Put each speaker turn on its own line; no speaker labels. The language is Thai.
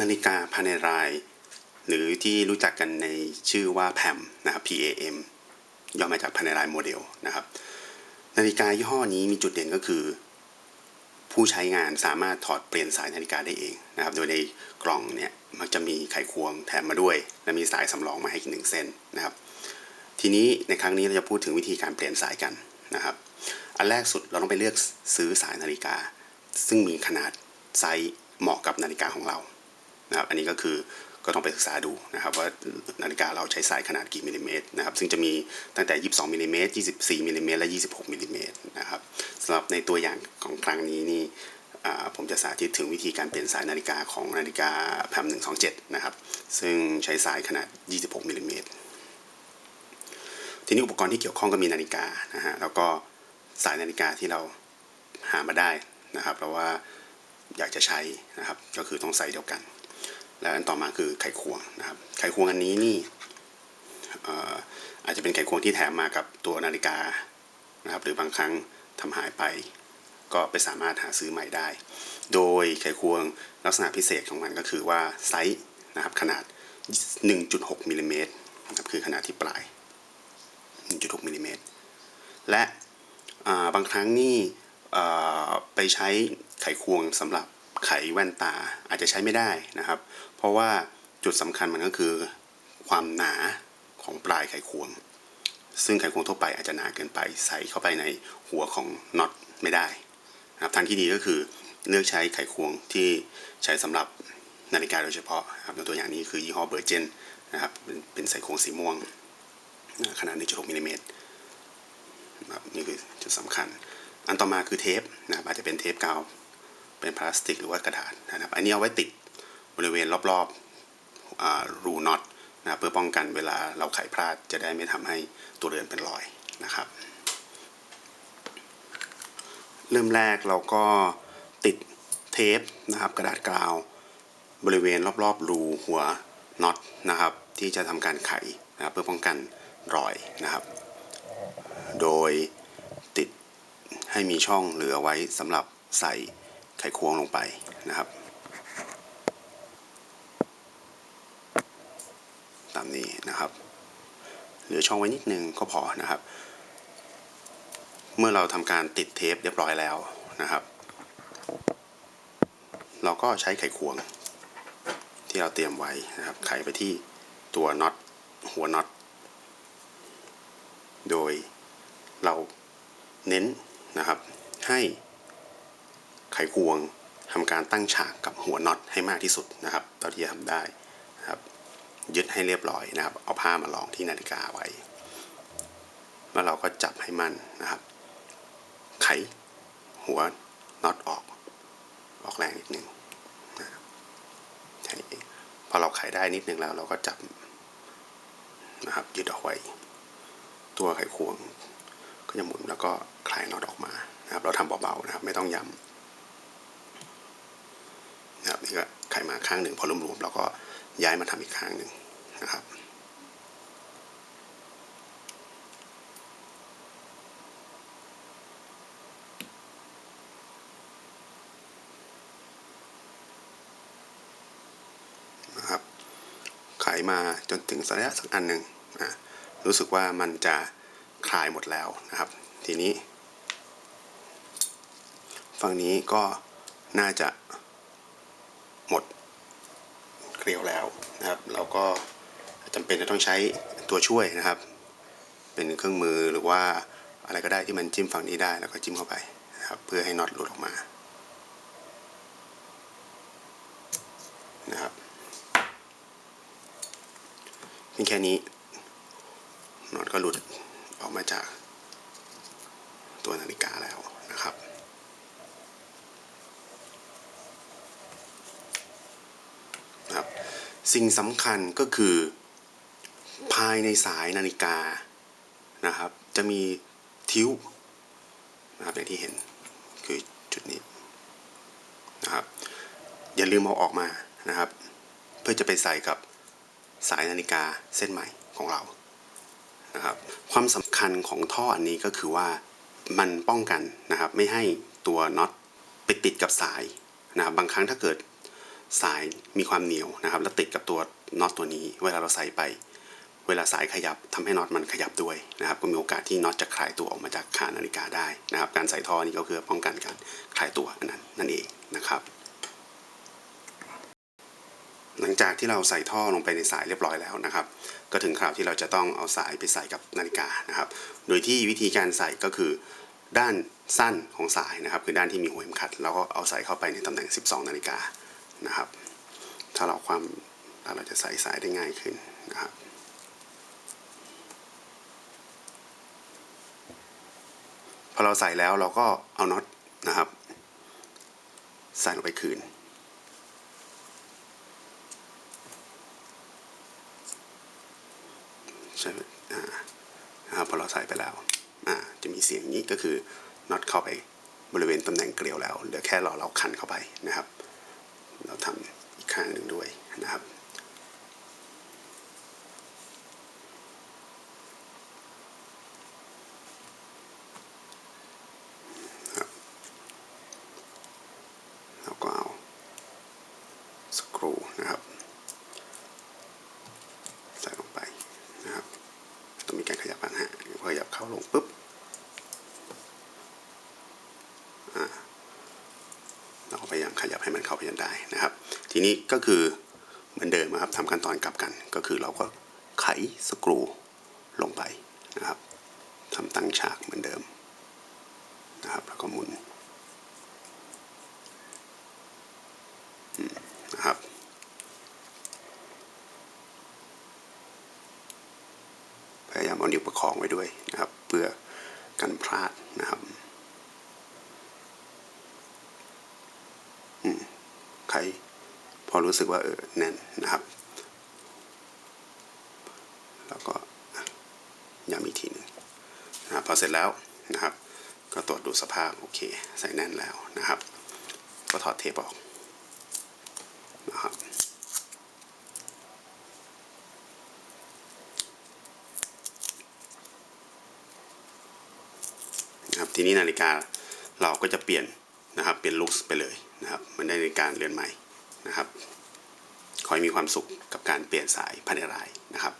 นาฬิกาภายในราย หรือที่รู้จักกันในชื่อว่า PAM นะครับ PAM ย่อมาจากภายในรายโมเดลนะครับ นาฬิกายี่ห้อนี้มีจุดเด่นก็คือ ผู้ใช้งานสามารถถอดเปลี่ยนสายนาฬิกาได้เองนะครับ โดยในกล่องเนี่ยมักจะมีไขควงแถมมาด้วย และมีสายสำรองมาให้อีกหนึ่งเส้นนะครับ ทีนี้ในครั้งนี้เราจะพูดถึงวิธีการเปลี่ยนสายกันนะครับ อันแรกสุดเราต้องไปเลือกซื้อสายนาฬิกา ซึ่งมีขนาดไซส์เหมาะกับนาฬิกาของเรา นะครับอันนี้ก็คือก็ต้องไปศึกษาดูนะครับว่านาฬิกาเราใช้สายขนาดกี่มิลลิเมตรนะครับซึ่งจะมีตั้งแต่ 22มิลลิเมตร24มิลลิเมตรและ 26มิลลิเมตรนะครับสำหรับในตัวอย่างของครั้งนี้นี่ผมจะสาธิตถึงวิธีการเปลี่ยนสายนาฬิกาของนาฬิกาแพม127 นะครับ ซึ่งใช้สายขนาด 26มิลลิเมตรทีนี้อุปกรณ์ที่เกี่ยวข้องก็มีนาฬิกานะฮะแล้วก็สายนาฬิกาที่เราหามาได้นะครับเพราะว่าอยากจะใช้นะครับก็คือต้องใส่เดียวกัน แล้วอันต่อมาคือไขควงนะครับ ไขควงอันนี้นี่เอ่ออาจจะเป็นไขควงที่แถมมากับตัวนาฬิกานะครับ หรือบางครั้งทำหายไป ก็ไปสามารถหาซื้อใหม่ได้ โดยไขควงลักษณะพิเศษของมันก็คือว่าไซส์นะครับขนาด 1.6มิลลิเมตรนะครับคือขนาดที่ปลาย 1.6มิลลิเมตรและาบางครั้งนี่ไปใช้ไขควงสำหรับ ไขแว่นตาอาจจะใช้ไม่ได้นะครับ เพราะว่าจุดสำคัญมันก็คือ ความหนาของปลายไขควง ซึ่งไขควงทั่วไปอาจจะหนาเกินไปใส่เข้าไปในหัวของน็อตไม่ได้นะครับทางที่ดีก็คือเลือกใช้ไขควงที่ใช้สำหรับนาฬิกาโดยเฉพาะครับตัวอย่างนี้คือยี่ห้อเบอร์เจนนะครับเป็นไขควงสีม่วง ขนาด 1.6มิลลิเมตรนะครับนี่คือจุดสำคัญ อันต่อมาคือเทปนะครับอาจจะเป็นเทปกาว เป็นพลาสติกหรือว่ากระดาษนะครับ อันนี้เอาไว้ติดบริเวณรอบๆรูน็อตนะเพื่อป้องกันเวลาเราไขพลาดจะได้ไม่ทำให้ตัวเรือนเป็นรอยนะครับ เริ่มแรกเราก็ติดเทปนะครับกระดาษกาว บริเวณรอบๆรูหัวน็อตนะครับ ที่จะทำการไขนะครับเพื่อป้องกันรอยนะครับ โดยติดให้มีช่องเหลือไว้สำหรับใส่ ไขควงลงไปนะครับ ตามนี้นะครับเหลือช่องไว้นิดนึงก็พอนะครับ เมื่อเราทำการติดเทปเรียบร้อยแล้วนะครับ เราก็ใช้ไขควง ที่เราเตรียมไว้นะครับ ไขไปที่ตัวน็อตหัวน็อตโดยเราเน้นนะครับให้ ไขควงทำการตั้งฉากกับหัวน็อตให้มากที่สุดนะครับเท่าที่จะทำได้นะครับยึดให้เรียบร้อยนะครับ เอาผ้ามารองที่นาฬิกาไว้ แล้วเราก็จับให้มั่นนะครับ ไขหัวน็อตออก ออกแรงนิดนึงนะครับแค่นี้เองพอเราไขได้นิดนึงแล้ว เราก็จับนะครับยึดเอาไว้ ตัวไขควง ก็จะหมุนแล้วก็คลายน็อตออกมานะครับ เราทำเบาๆนะครับ ไม่ต้องย้ำ นะครับนี่ก็ไขมาข้างหนึ่งพอรวมๆเราก็ย้ายมาทำอีกข้างหนึ่งนะครับนะครับขายมาจนถึงสระยะสักอันหนึ่งนะรู้สึกว่ามันจะคลายหมดแล้วนะครับ ทีนี้ ฝั่งนี้ก็น่าจะ หมดเกลียวแล้วนะครับ เราก็จำเป็นจะต้องใช้ตัวช่วยนะครับ เป็นเครื่องมือหรือว่าอะไรก็ได้ที่มันจิ้มฝั่งนี้ได้แล้วก็จิ้มเข้าไปนะครับ เพื่อให้น็อตหลุดออกมานะครับเพียงแค่นี้น็อตก็หลุดออกมาจากตัวนาฬิกาแล้วนะครับนะครับ สิ่งสำคัญก็คือภายในสายนาฬิกานะครับ จะมีทิ้วนะครับอย่างที่เห็นคือจุดนี้นะครับ อย่าลืมเอาออกมานะครับ เพื่อจะไปใส่กับสายนาฬิกาเส้นใหม่ของเรานะครับ ความสำคัญของท่ออันนี้ก็คือว่ามันป้องกันนะครับ ไม่ให้ตัวน็อตไปติดกับสายนะครับบางครั้งถ้าเกิด สายมีความเหนียวนะครับ แล้วติดกับตัวน็อตตัวนี้ เวลาเราใส่ไป เวลาสายขยับทำให้น็อตมันขยับด้วยนะครับ ก็มีโอกาสที่น็อตจะคลายตัวออกมาจากขานาฬิกาได้นะครับ การใส่ท่อนี้ก็คือป้องกันการคลายตัวนนั้นนั่นเองนะครับ หลังจากที่เราใส่ท่อลงไปในสายเรียบร้อยแล้วนะครับ ก็ถึงคราวที่เราจะต้องเอาสายไปใส่กับนาฬิกานะครับ โดยที่วิธีการใส่ก็คือด้านสั้นของสายนะครับ คือด้านที่มีหัวเข็มขัด แล้วก็เอาใส่เข้าไปในตำแหน่ง 12 นาฬิกา นะครับ ถ้าเราความถ้าเราจะใส่สายได้ง่ายขึ้นนะครับพอเราใส่แล้วเราก็เอาน็อตนะครับ ใส่ลงไปคืนใช่ไหมอ่านะครับพอเราใส่ไปแล้วอ่าจะมีเสียงนี้ก็คือน็อตเข้าไปบริเวณตำแหน่งเกลียวแล้วเหลือแค่รอเราคันเข้าไปนะครับ เราทำอีกข้างหนึ่งด้วยนะครับแล้วก็เอาสกรูนะครับ ใส่ลงไปนะครับ ต้องมีการขยับบ้างฮะพอขยับเข้าลงปุ๊บอ่าเราก็พ ยับให้มันเข้าไปจนได้นะครับ ทีนี้ก็คือเหมือนเดิมนะครับทำขั้นตอนกลับกัน ก็คือเราก็ไขสกรูลงไปนะครับทำตั้งฉากเหมือนเดิมนะครับแล้วก็หมุนนะครับพยายามเอานิ้วประคองไว้ด้วยนะครับ เพื่อกันพลาดนะครับอืม ใคร พอรู้สึกว่าเออแน่นนะครับ แล้วก็ย้ำอีกทีหนึ่งนะพอเสร็จแล้วนะครับ ก็ตรวจดูสภาพโอเค ใส่แน่นแล้วนะครับ ก็ถอดเทปออกนะครับนะครับทีนี้นาฬิกาเราก็จะเปลี่ยนนะครับเปลี่ยนลุคไปเลย นะครับมันได้ในการเรียนใหม่นะครับ ขอให้มีความสุขกับการเปลี่ยนสายภายในรายนะครับ